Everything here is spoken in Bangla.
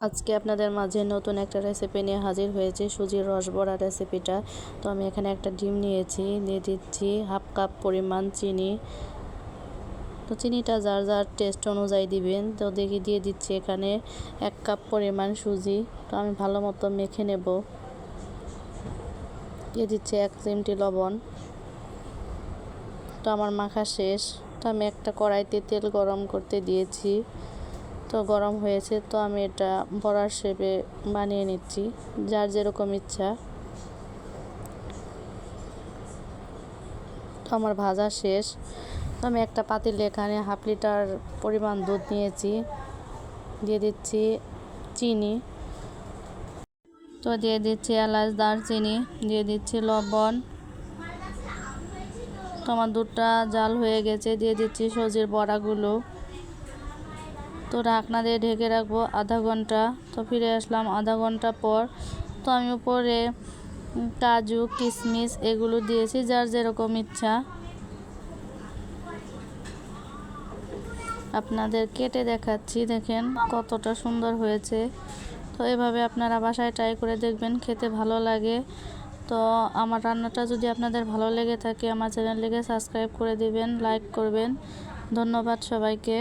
আজকে আপনাদের মাঝে নতুন একটা রেসিপি নিয়ে হাজির হয়েছে, সুজির রস বড়া রেসিপিটা তো আমি এখানে একটা ডিম নিয়েছি দিয়ে দিচ্ছি হাফ কাপ পরিমাণ চিনি। তো চিনিটা যার যার টেস্ট অনুযায়ী দিবেন। তো দেখি, দিয়ে দিচ্ছি এখানে এক কাপ পরিমাণ সুজি। তো আমি ভালো মতো মেখে নেব। দিয়ে দিচ্ছি এক চিমটি লবণ। তো আমার মাখা শেষ। তো আমি একটা কড়াইতে তেল গরম করতে দিয়েছি। তো গরম হয়েছে, তো আমি এটা বড়ার শেপে বানিয়ে নিচ্ছি, যার যেরকম ইচ্ছা। তো আমার ভাজা শেষ। তো আমি একটা পাতিলে এখানে হাফ লিটার পরিমাণ দুধ নিয়েছি, দিয়ে দিচ্ছি চিনি। তো দিয়ে দিচ্ছি এলাচ, দারচিনি, দিয়ে দিচ্ছি লবণ। তো আমার দুধটা জাল হয়ে গেছে, দিয়ে দিচ্ছি সজির বড়াগুলো। তো ঢাকনা দিয়ে ঢেকে রাখব আধা ঘণ্টা। তো ফিরে আসলাম আধা ঘণ্টা পর। তো আমি উপরে কাজু কিশমিশ এগুলো দিয়েছি, যার যেরকম ইচ্ছা। আপনাদের কেটে দেখাচ্ছি, দেখেন কতটা সুন্দর হয়েছে। তো এভাবে আপনারা বাসায় ট্রাই করে দেখবেন, খেতে ভালো লাগে। তো আমার রান্নাটা যদি আপনাদের ভালো লেগে থাকে, আমার চ্যানেলটিকে সাবস্ক্রাইব করে দিবেন, লাইক করবেন। ধন্যবাদ সবাইকে।